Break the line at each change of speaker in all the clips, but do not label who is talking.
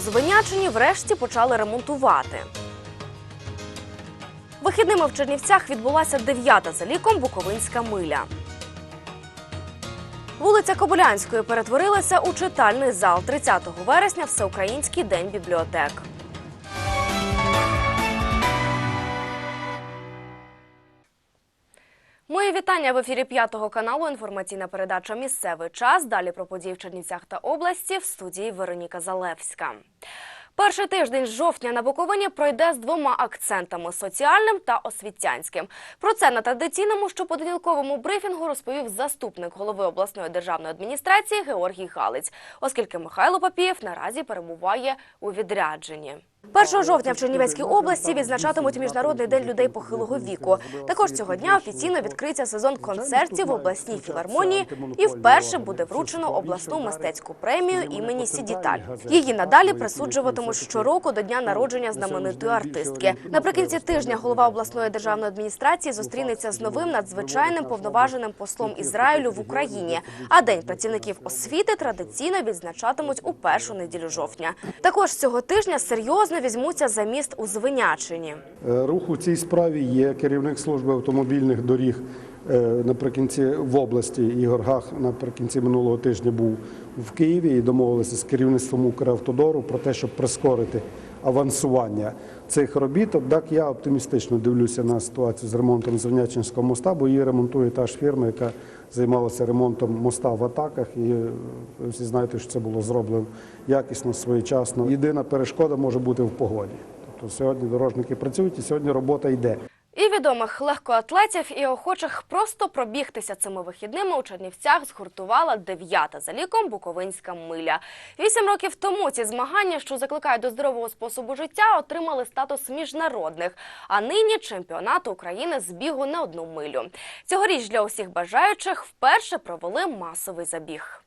Звенячині врешті почали ремонтувати. Вихідними в Чернівцях відбулася дев'ята за ліком Буковинська миля. Вулиця Кобилянської перетворилася у читальний зал 30 вересня Всеукраїнський день бібліотек. Вітання в ефірі п'ятого каналу. Інформаційна передача Місцевий час. Далі про події в Чернівцях та області в студії Вероніка Залевська. Перший тиждень жовтня на Буковині пройде з двома акцентами соціальним та освітянським. Про це на традиційному щоподілковому брифінгу розповів заступник голови обласної державної адміністрації Георгій Галиць, оскільки Михайло Папієв наразі перебуває у відрядженні. 1 жовтня в Чернівецькій області відзначатимуть міжнародний день людей похилого віку. Також цього дня офіційно відкриється сезон концертів в обласній філармонії і вперше буде вручено обласну мистецьку премію імені Сідіталь. Її надалі присуджуватимуть щороку до дня народження знаменитої артистки. Наприкінці тижня голова обласної державної адміністрації зустрінеться з новим надзвичайним повноваженим послом Ізраїлю в Україні. А день працівників освіти традиційно відзначатимуть у першу неділю жовтня. Також цього тижня серйозно візьмуться за міст у Звенячині.
Е, Рух у цій справі є керівник служби автомобільних доріг е, наприкінці в області Ігор Гах наприкінці минулого тижня був в Києві і домовилися з керівництвом Укравтодору про те, щоб прискорити авансування цих робіт. Однак я оптимістично дивлюся на ситуацію з ремонтом Звенячинського моста, бо її ремонтує та ж фірма, яка займалася ремонтом моста в атаках. І е, ви всі знаєте, що це було зроблено якісно, своєчасно. Єдина перешкода може бути в погоді. Тобто сьогодні дорожники працюють і сьогодні робота йде.
І відомих легкоатлетів і охочих просто пробігтися цими вихідними у Чернівцях згуртувала дев'ята за ліком Буковинська миля. Вісім років тому ці змагання, що закликають до здорового способу життя, отримали статус міжнародних. А нині чемпіонат України з бігу на одну милю. Цьогоріч для усіх бажаючих вперше провели масовий забіг.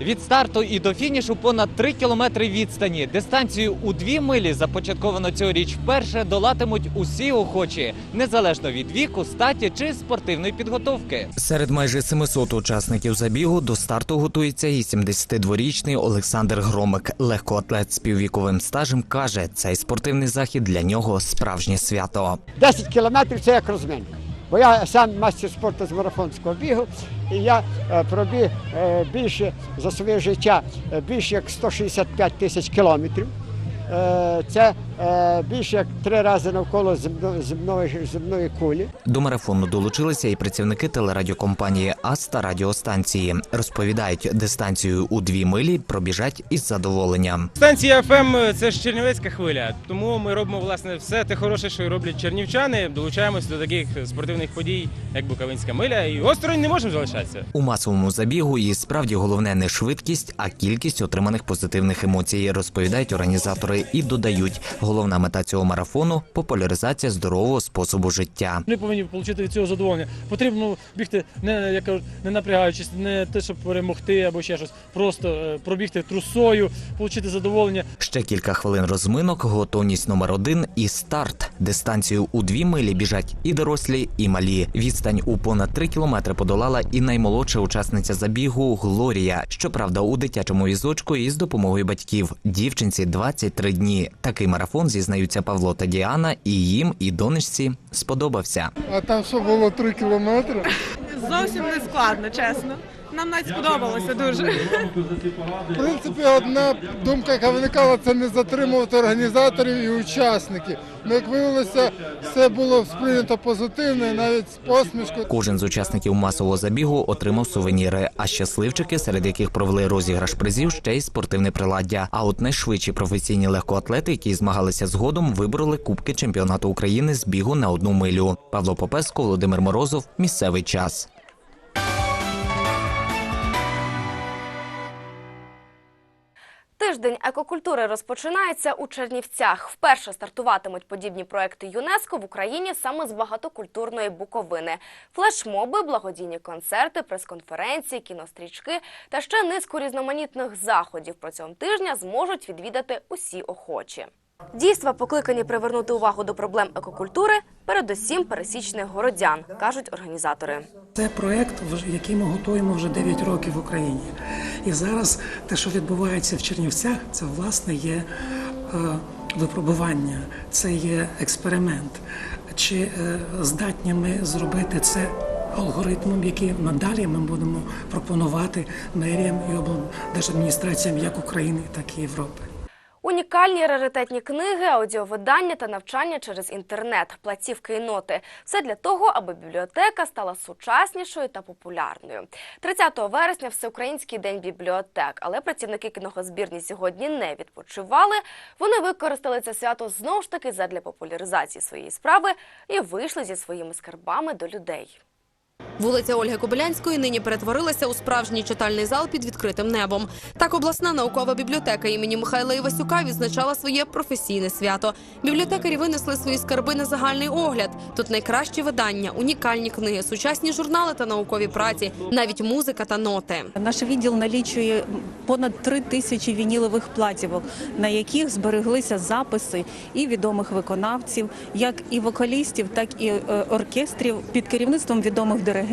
Від старту і до фінішу понад 3 кілометри відстані. Дистанцію у 2 милі започатковано цьогоріч вперше долатимуть усі охочі, незалежно від віку, статі чи спортивної підготовки.
Серед майже 700 учасників забігу до старту готується і 72-річний Олександр Громик. Легкоатлет з піввіковим стажем каже, цей спортивний захід для нього справжнє свято.
10 кілометрів це як розминка. Бо я сам мастер спорту з марафонського бігу, і я е, пробіг е, більше за своє життя е, більше як 165 тисяч кілометрів. Е, Це е, більше як три рази навколо земно- земної, земної кулі.
До марафону долучилися і працівники телерадіокомпанії АС та радіостанції. Розповідають, дистанцію у дві милі пробіжать із задоволенням.
Станція ФМ це ж Чернівецька хвиля, тому ми робимо власне все те хороше, що роблять чернівчани. Долучаємося до таких спортивних подій, як Буковинська миля, і осторонь не можемо залишатися.
У масовому забігу і справді головне не швидкість, а кількість отриманих позитивних емоцій, розповідають організатори і додають. Головна мета цього марафону популяризація здорового способу життя.
Вони повинні отримати від цього задоволення. Потрібно бігти не як не напрягаючись, не те, щоб перемогти або ще щось. Просто е, пробігти трусою, отримати задоволення.
Ще кілька хвилин розминок, готовність номер один і старт. Дистанцію у дві милі біжать і дорослі, і малі. Відстань у понад три кілометри подолала і наймолодша учасниця забігу Глорія. Щоправда, у дитячому візочку із допомогою батьків. Дівчинці 23 дні. Такий марафон зізнаються Павло та Діана, і їм, і донечці сподобався.
А там що було три кілометри?
Зовсім не складно, чесно. Нам навіть сподобалося дуже.
В принципі, одна думка, яка виникала, це не затримувати організаторів і учасників. Ну, як виявилося, все було сприйнято позитивно, і навіть з посмішкою.
Кожен з учасників масового забігу отримав сувеніри, а щасливчики, серед яких провели розіграш призів, ще й спортивне приладдя. А от найшвидші професійні легкоатлети, які змагалися згодом, вибороли кубки чемпіонату України з бігу на одну милю. Павло Попеско, Володимир Морозов. Місцевий час.
Тиждень екокультури розпочинається у Чернівцях. Вперше стартуватимуть подібні проекти ЮНЕСКО в Україні саме з багатокультурної Буковини. Флешмоби, благодійні концерти, прес-конференції, кінострічки та ще низку різноманітних заходів протягом тижня зможуть відвідати усі охочі. Дійства, покликані привернути увагу до проблем екокультури, передусім пересічних городян, кажуть організатори.
Це проект, який ми готуємо вже 9 років в Україні. І зараз те, що відбувається в Чернівцях, це власне є е, випробування, це є експеримент. Чи е, здатні ми зробити це алгоритмом, який надалі ми будемо пропонувати меріям і облдержадміністраціям як України, так і Європи.
Унікальні раритетні книги, аудіовидання та навчання через інтернет, платівки і ноти – все для того, аби бібліотека стала сучаснішою та популярною. 30 вересня – Всеукраїнський день бібліотек, але працівники книгозбірні сьогодні не відпочивали. Вони використали це свято знову ж таки задля популяризації своєї справи і вийшли зі своїми скарбами до людей.
Вулиця Ольги Кобилянської нині перетворилася у справжній читальний зал під відкритим небом. Так обласна наукова бібліотека імені Михайла Івасюка відзначала своє професійне свято. Бібліотекарі винесли свої скарби на загальний огляд. Тут найкращі видання, унікальні книги, сучасні журнали та наукові праці, навіть музика та ноти.
Наш відділ налічує понад три тисячі вінілових платівок, на яких збереглися записи і відомих виконавців, як і вокалістів, так і е, оркестрів під керівництвом відомих диригентів.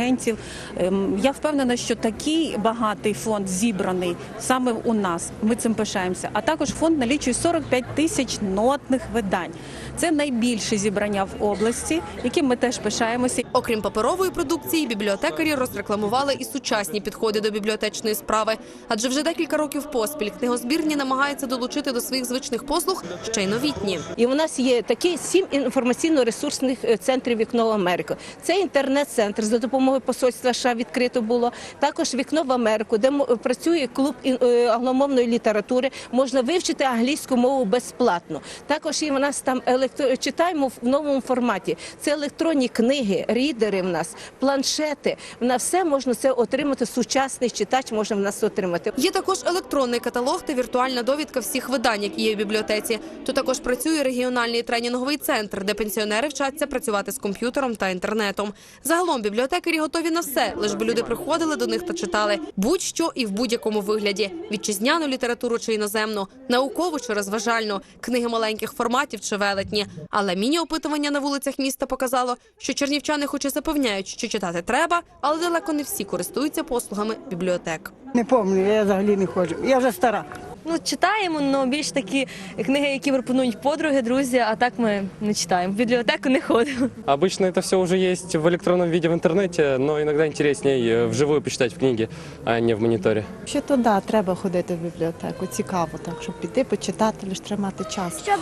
Ем, Я впевнена, що такий багатий фонд зібраний саме у нас. Ми цим пишаємося. А також фонд налічує 45 тисяч нотних видань. Це найбільше зібрання в області, яким ми теж пишаємося.
Окрім паперової продукції, бібліотекарі розрекламували і сучасні підходи до бібліотечної справи. Адже вже декілька років поспіль книгозбірні намагаються долучити до своїх звичних послуг ще й новітні.
І у нас є такі сім інформаційно-ресурсних е, центрів вікно в Америку. Це інтернет-центр за допомогою посольства США відкрито було. Також вікно в Америку, де працює клуб е, англомовної літератури. Можна вивчити англійську мову безплатно. Також є в нас там електро... читаємо в новому форматі. Це електронні книги, рідери в нас, планшети. На все можна це отримати. Сучасний читач може в нас отримати.
Є також електронний каталог та віртуальна довідка всіх видань, які є в бібліотеці. Тут також працює регіональний тренінговий центр, де пенсіонери вчаться працювати з комп'ютером та інтернетом. Загалом бібліотекарі готові на все, лиш би люди приходили до них та читали будь-що і в будь-якому вигляді: вітчизняну літературу чи іноземну, наукову чи розважальну, книги маленьких форматів чи велетні. Але міні-опитування на вулицях міста показало, що чернівчани, хоч і запевняють, що читати треба, але далеко не всі користуються послугами бібліотек.
Не пам'ятаю, я взагалі не ходжу. Я вже стара
Ну, читаємо, але більш такі книги, які пропонують подруги, друзі, а так ми не читаємо. В бібліотеку не ходимо.
Обычно это все уже есть в электронном виде в интернете, но иногда интереснее э, вживую почитать в книге, а не в мониторе.
Ще то да, треба ходити в бібліотеку. Цікаво, так щоб піти почитати, лише тримати час.
Щоб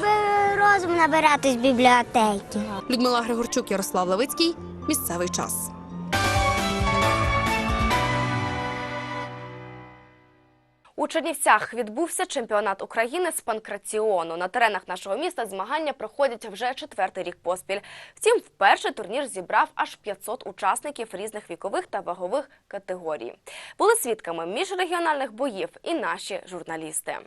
розум набирати з бібліотеки.
Людмила Григорчук, Ярослав Левицький. Місцевий час.
У Чернівцях відбувся чемпіонат України з панкраціону. На теренах нашого міста змагання проходять вже четвертий рік поспіль. Втім, вперше турнір зібрав аж 500 учасників різних вікових та вагових категорій. Були свідками міжрегіональних боїв і наші журналісти.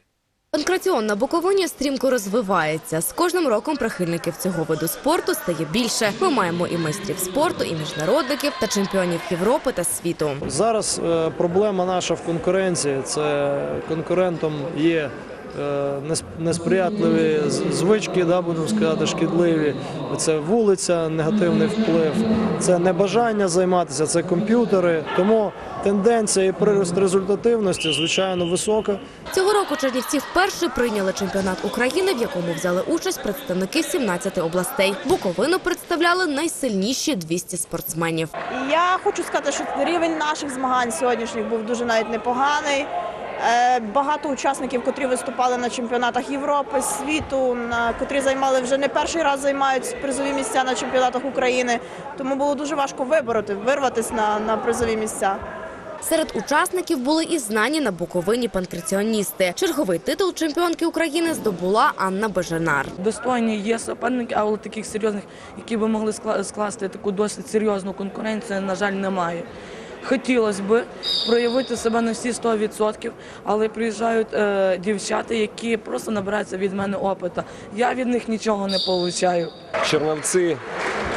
Панкраціон на Буковині стрімко розвивається. З кожним роком прихильників цього виду спорту стає більше. Ми маємо і майстрів спорту, і міжнародників та чемпіонів Європи та світу.
Зараз е, проблема наша в конкуренції. Це конкурентом є несприятливі звички, да, будемо сказати, шкідливі. Це вулиця, негативний вплив, це небажання займатися, це комп'ютери. Тому тенденція і прирост результативності, звичайно, висока.
Цього року Чернівці вперше прийняли чемпіонат України, в якому взяли участь представники 17 областей. Буковину представляли найсильніші 200 спортсменів.
Я хочу сказати, що рівень наших змагань сьогоднішніх був дуже навіть непоганий. Е, Багато учасників, котрі виступали на чемпіонатах Європи, світу, котрі займали вже не перший раз займають призові місця на чемпіонатах України. Тому було дуже важко вибороти, вирватися на, на призові місця.
Серед учасників були і знані на Буковині панкраціоністи. Черговий титул чемпіонки України здобула Анна Бежанар.
Достойні є суперники, але таких серйозних, які би могли скласти таку досить серйозну конкуренцію, на жаль, немає Хотілося б проявити себе на всі 100%, але приїжджають е, дівчата, які просто набираються від мене опиту. Я від них нічого не отримую.
Черновцы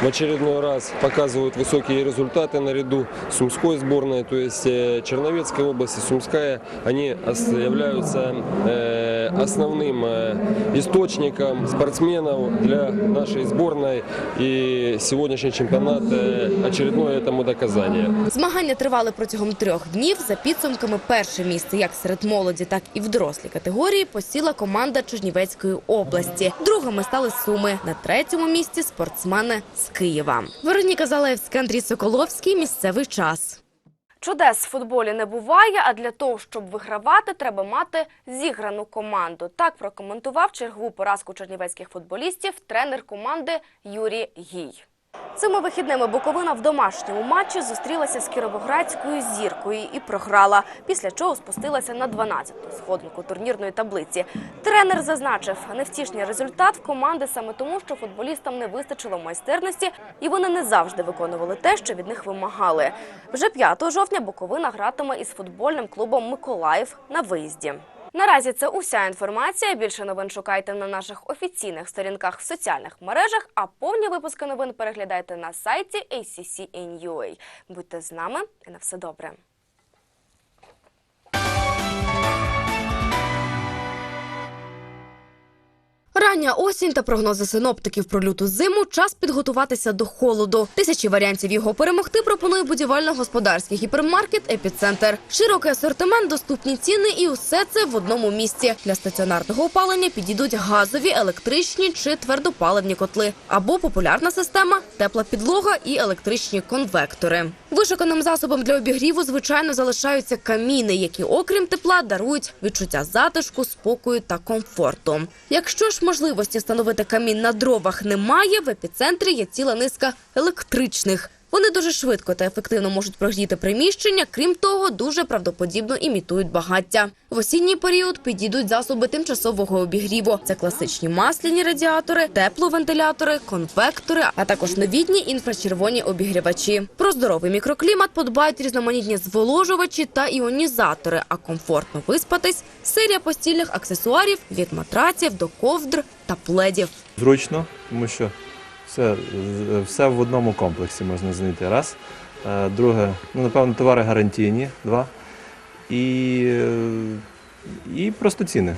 в очередной раз показывают высокие результаты наряду с Сумской сборной, то есть э, Черновецкая область и Сумская, они ос- являются э,
основным э, источником спортсменов для нашей сборной. И сегодняшний чемпионат э, очередное этому доказание.
Змагання тривали протягом трьох днів. За підсумками перше місце як серед молоді, так і в дорослій категорії посіла команда Чернівецької області. Другими стали Суми. На третьому місці спортсмени з Києва. Вероніка Залевська, Андрій Соколовський. Місцевий час. Чудес в футболі не буває, а для того, щоб вигравати, треба мати зіграну команду. Так прокоментував чергову поразку чернівецьких футболістів тренер команди Юрій Гій. Цими вихідними Буковина в домашньому матчі зустрілася з кіровоградською зіркою і програла, після чого спустилася на 12-ту сходинку турнірної таблиці. Тренер зазначив, невтішний результат в команди саме тому, що футболістам не вистачило майстерності, і вони не завжди виконували те, що від них вимагали. Вже 5 жовтня Буковина гратиме із футбольним клубом Миколаїв на виїзді. Наразі це уся інформація. Більше новин шукайте на наших офіційних сторінках в соціальних мережах, а повні випуски новин переглядайте на сайті ACCN.ua. Будьте з нами і на все добре. Рання осінь та прогнози синоптиків про люту зиму – час підготуватися до холоду. Тисячі варіантів його перемогти пропонує будівельно-господарський гіпермаркет «Епіцентр». Широкий асортимент, доступні ціни і усе це в одному місці. Для стаціонарного опалення підійдуть газові, електричні чи твердопаливні котли. Або популярна система – тепла підлога і електричні конвектори. Вишуканим засобом для обігріву, звичайно, залишаються каміни, які, окрім тепла, дарують відчуття затишку, спокою та комфорту. Якщо ж можливості встановити камін на дровах немає, в епіцентрі є ціла низка електричних. Вони дуже швидко та ефективно можуть прогріти приміщення. Крім того, дуже правдоподібно імітують багаття. В осінній період підійдуть засоби тимчасового обігріву. Це класичні масляні радіатори, тепловентилятори, конвектори, а також новітні інфрачервоні обігрівачі. Про здоровий мікроклімат подбають різноманітні зволожувачі та іонізатори. А комфортно виспатись серія постільних аксесуарів від матраців до ковдр та пледів.
Зручно, тому що все, все в одному комплексі можна знайти. Раз. Е, Друге, ну, напевно, товари гарантійні. Два. І, і просто ціни.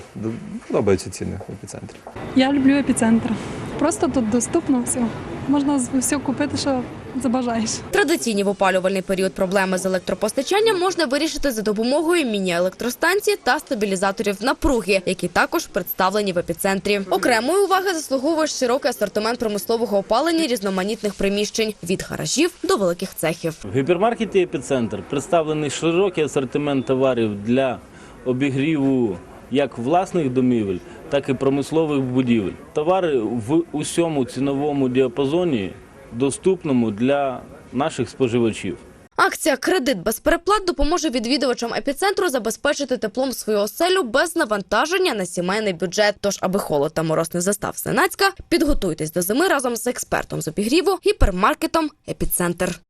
Подобаються ціни в епіцентрі.
Я люблю епіцентр. Просто тут доступно все. Можна все купити, що забажаєш.
Традиційні в опалювальний період проблеми з електропостачанням можна вирішити за допомогою міні-електростанцій та стабілізаторів напруги, які також представлені в епіцентрі. Окремої уваги заслуговує широкий асортимент промислового опалення різноманітних приміщень від гаражів до великих цехів.
В гіпермаркеті «Епіцентр» представлений широкий асортимент товарів для обігріву як власних домівель, так і промислових будівель. Товари в усьому ціновому діапазоні доступному для наших споживачів.
Акція Кредит без переплат допоможе відвідувачам епіцентру забезпечити теплом свою оселю без навантаження на сімейний бюджет. Тож, аби холод та мороз не застав Сенацька, підготуйтесь до зими разом з експертом з обігріву гіпермаркетом Епіцентр.